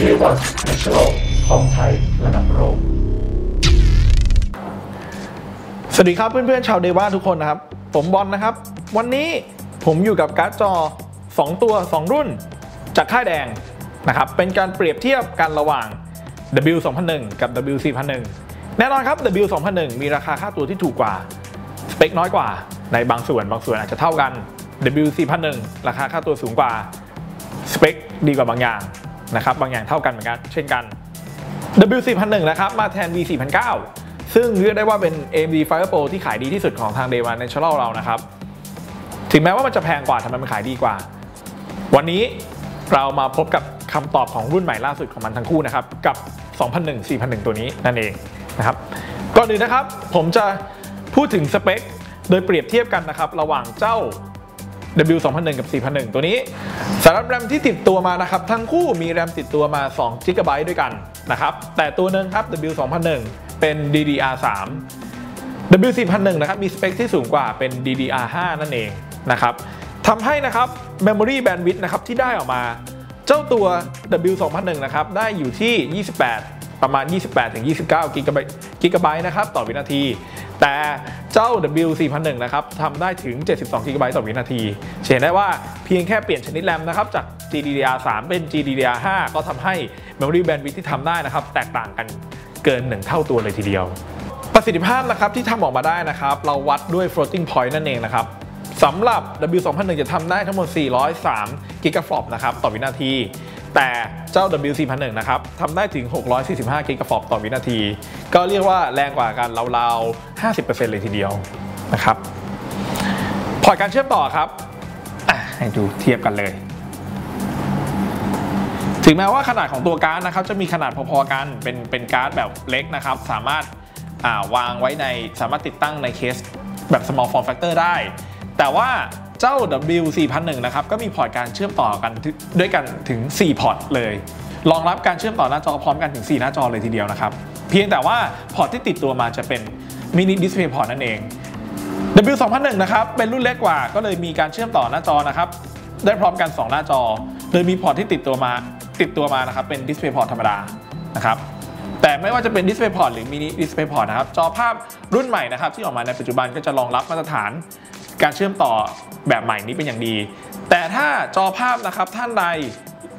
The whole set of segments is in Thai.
เดวันเนชั่นแนลของไทยระดับโลกสวัสดีครับเพื่อนๆชาวเดว่าทุกคนนะครับ ผมบอลนะครับ วันนี้ผมอยู่กับการ์ดจอ 2 ตัว 2 รุ่น จากค่ายแดงนะครับ เป็นการเปรียบเทียบกันระหว่าง W 2001กับ W 4001แน่นอนครับ W 2001มีราคาค่าตัวที่ถูกกว่า สเปคน้อยกว่า ในบางส่วนบางส่วนอาจจะเท่ากัน W 4001ราคาค่าตัวสูงกว่า สเปคดีกว่าบางอย่าง นะครับบางอย่างเท่ากันเหมือนกันเช่นกัน W 4001 นะครับมาแทน V 4009 ซึ่งเรียกได้ว่าเป็น AMD Fire Pro ที่ขายดีที่สุดของทาง Day One Natural เรานะครับ ถึงแม้ว่ามันจะแพงกว่าทำไมมันขายดีกว่า วันนี้เรามาพบกับคำตอบของรุ่นใหม่ล่าสุดของมันทั้งคู่นะครับ กับ 2001 4001 ตัวนี้นั่นเองนะครับ ก่อนอื่นนะครับผมจะพูดถึงสเปค โดยเปรียบเทียบกันนะครับ ระหว่างเจ้า W 2001กับ 4001 ตัวนี้สำหรับแรมที่ติดตัวมานะครับ ทั้งคู่มีแรมติดตัวมา2 g b ด้วยกันนะครับ แต่ตัวหนึ่งครับ W 2001เป็น DDR3 W 4001นะครับมีสเปคที่สูงกว่าเป็น DDR5 นั่นเองนะครับทำให้นะครับ Memory Bandwidth นะครับที่ได้ออกมา เจ้าตัว W 2001นะครับได้อยู่ที่ 28 ประมาณ 28-29กิกะไบต์นะครับต่อวินาที แต่ เจ้า W 4001 นะครับทำได้ถึง 72กิกะไบต์ต่อวินาทีเห็นได้ว่าเพียงแค่เปลี่ยนชนิดแรมนะครับจาก GDDR3 เป็น GDDR5 ก็ทำให้ Memory Bandwidth ที่ทำได้นะครับแตกต่างกันเกิน 1 เท่าตัวเลยทีเดียว ประสิทธิภาพนะครับที่ทำออกมาได้นะครับ เราวัดด้วย floating point นั่นเองนะครับสำหรับ W 2001 จะทำได้ทั้งหมด 403กิกะฟลอปนะครับต่อวินาที แต่เจ้า W 4001 นะครับทำได้ถึง 645 กิกะฟอปต่อวินาที ก็เรียกว่าแรงกว่ากันราวๆ 50%เลยทีเดียวนะครับพอร์ตการเชื่อมต่อครับให้ดูเทียบกันเลย ถึงแม้ว่าขนาดของตัวการ์ดนะครับ จะมีขนาดพอๆกันเป็นเป็นการ์ดแบบเล็กนะครับ สามารถาวางไว้ในสามารถติดตั้งในเคสแบบ small form factor ได้ แต่ว่า เจ้า W 4001นะครับก็มีพอร์ตการเชื่อมต่อกันด้วยกันถึง 4 พอร์ตเลยรองรับการเชื่อมต่อหน้าจอพร้อมกันถึง 4 หน้าจอเลยทีเดียวนะครับ เพียงแต่ว่าพอร์ตที่ติดตัวมาจะเป็นมินิดิสเพย์พอร์ตนั่นเอง W 2001นะครับเป็นรุ่นเล็กกว่าก็เลยมีการเชื่อมต่อหน้าจอนะครับได้พร้อมกัน 2 หน้าจอ โดยมีพอร์ตที่ติดตัวมาติดตัวมานะครับเป็นดิสเพย์พอร์ตธรรมดานะครับแต่ไม่ว่าจะเป็น Display Port หรือ Mini Display Port นะครับจอภาพรุ่นใหม่นะครับที่ออกมาในปัจจุบันก็จะรองรับมาตรฐาน การเชื่อมต่อแบบใหม่นี้เป็นอย่างดี แต่ถ้าจอภาพนะครับท่านใด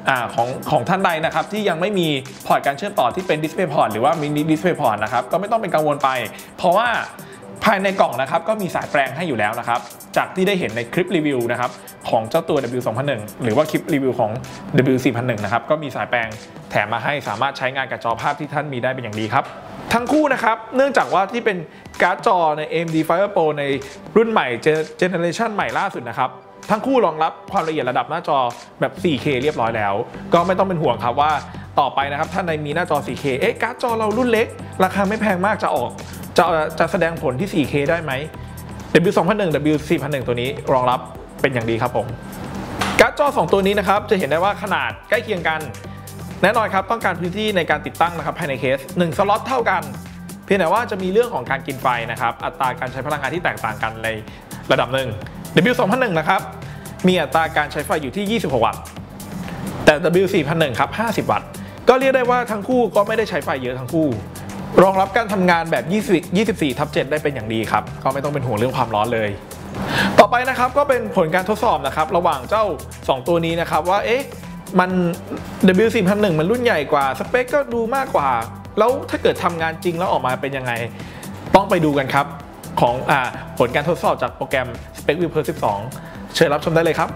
อของของท่านใดนะครับที่ยังไม่มีพอร์ตการเชื่อมต่อที่เป็น Display Port หรือว่า Mini Display Port นะครับก็ไม่ต้องเป็นกังวลไป เพราะว่าภายในกล่องนะครับก็มีสายแปลงให้อยู่แล้วนะครับ จากที่ได้เห็นในคลิปรีวิวนะครับของเจ้าตัว W 2001หรือว่าคลิปรีวิวของ W 4001นะครับก็มีสายแปลงแถมมาให้สามารถใช้งานกับจอภาพที่ท่านมีได้เป็นอย่างดีครับ ทั้งคู่นะครับ เนื่องจากว่าที่เป็นการ์ดจอใน AMD Fire Pro ในรุ่นใหม่เจเนอเรชันใหม่ล่าสุดนะครับทั้งคู่รองรับความละเอียดระดับหน้าจอแบบ 4K เรียบร้อยแล้ว ก็ไม่ต้องเป็นห่วงครับว่าต่อไปนะครับท่านใดมีหน้าจอ 4K เอ๊ะการ์ดจอเรารุ่นเล็ก ราคาไม่แพงมากจะออก จะจะแสดงผลที่ 4K ได้ไหม W 2001 W 4001ตัวนี้รองรับเป็นอย่างดีครับผมการ์ดจอ 2 ตัวนี้นะครับจะเห็นได้ว่าขนาดใกล้เคียงกัน แน่นอนครับต้องการพื้นที่ในการติดตั้งนะครับภายในเคส 1 สล็อตเท่ากัน เพียงแต่ว่าจะมีเรื่องของการกินไฟนะครับอัตราการใช้พลังงานที่แตกต่างกันในระดับหนึ่ง W 2001นะครับมีอัตราการใช้ไฟอยู่ที่ 26 วัตต์แต่ W 4001ครับ50 วัตต์ ก็เรียกได้ว่าทั้งคู่ก็ไม่ได้ใช้ไฟเยอะทั้งคู่ รองรับการทำงานแบบ20 24ทับ7ได้เป็นอย่างดีครับก็ไม่ต้องเป็นห่วงเรื่องความร้อนเลย ต่อไปนะครับก็เป็นผลการทดสอบนะครับระหว่างเจ้า 2 ตัวนี้นะครับว่าเอ๊ะ มัน W 4001 มันรุ่นใหญ่กว่า สเปคก็ดูมากกว่า แล้วถ้าเกิดทำงานจริงแล้วออกมาเป็นยังไง ต้องไปดูกันครับ ของอผลการทดสอบจากโปรแกรม Spec View Per 12 เชิญรับชมได้เลยครับ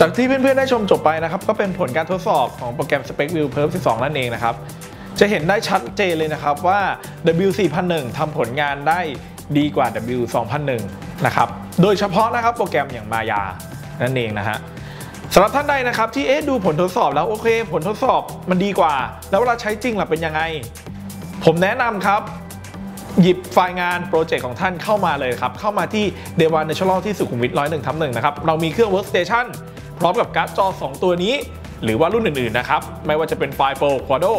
จากที่เพื่อนๆ ได้ชมจบไปนะครับ ก็เป็นผลการทดสอบของโปรแกรม Spec View Per 12 นั่นเองนะครับ จะเห็นได้ชัดเจนเลยนะครับว่า W 4001 ทำผลงานได้ดีกว่า W 2001 นะครับ โดยเฉพาะนะครับโปรแกรมอย่างมายา นั่นเองนะฮะสำหรับท่านใดนะครับที่เอ๊ะดูผลทดสอบแล้วโอเค ผลทดสอบมันดีกว่า แล้วเวลาใช้จริงล่ะเป็นยังไง ผมแนะนำครับหยิบไฟล์งานโปรเจกต์ของท่านเข้ามาเลยครับ เข้ามาที่ d e v a n Natural ที่สุขุมวิท101ทับ1นะครับ เรามีเครื่อง Workstation พร้อมกับการ์ดจอ 2 ตัวนี้ หรือว่ารุ่นอื่น ๆ นะครับ ไม่ว่าจะเป็นไฟล์ Pro Quadro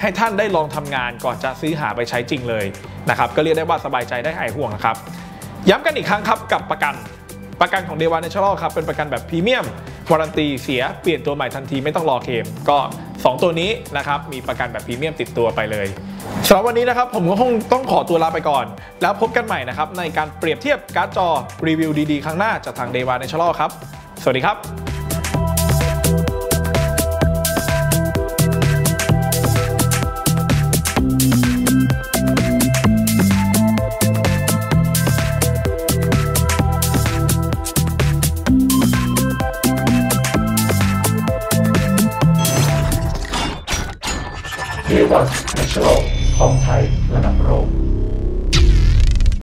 ให้ท่านได้ลองทำงานก่อนจะซื้อหาไปใช้จริงเลยนะครับก็เรียกได้ว่าสบายใจได้หายห่วงนะครับย้ำกันอีกครั้งครับกับประกันประกันของ Day One Natural ครับเป็นประกันแบบพรีเมียมวารันตีเสียเปลี่ยนตัวใหม่ทันทีไม่ต้องรอเคลมก็ 2 ตัวนี้นะครับมีประกันแบบพรีเมียมติดตัวไปเลยสำหรับวันนี้นะครับผมก็คงต้องขอตัวลาไปก่อน แล้วพบกันใหม่นะครับในการเปรียบเทียบการ์ดจอรีวิวดีๆ ครั้งหน้าจากทาง Day One Natural ครับ สวัสดีครับ Sports Natural ของไทยระดับโลก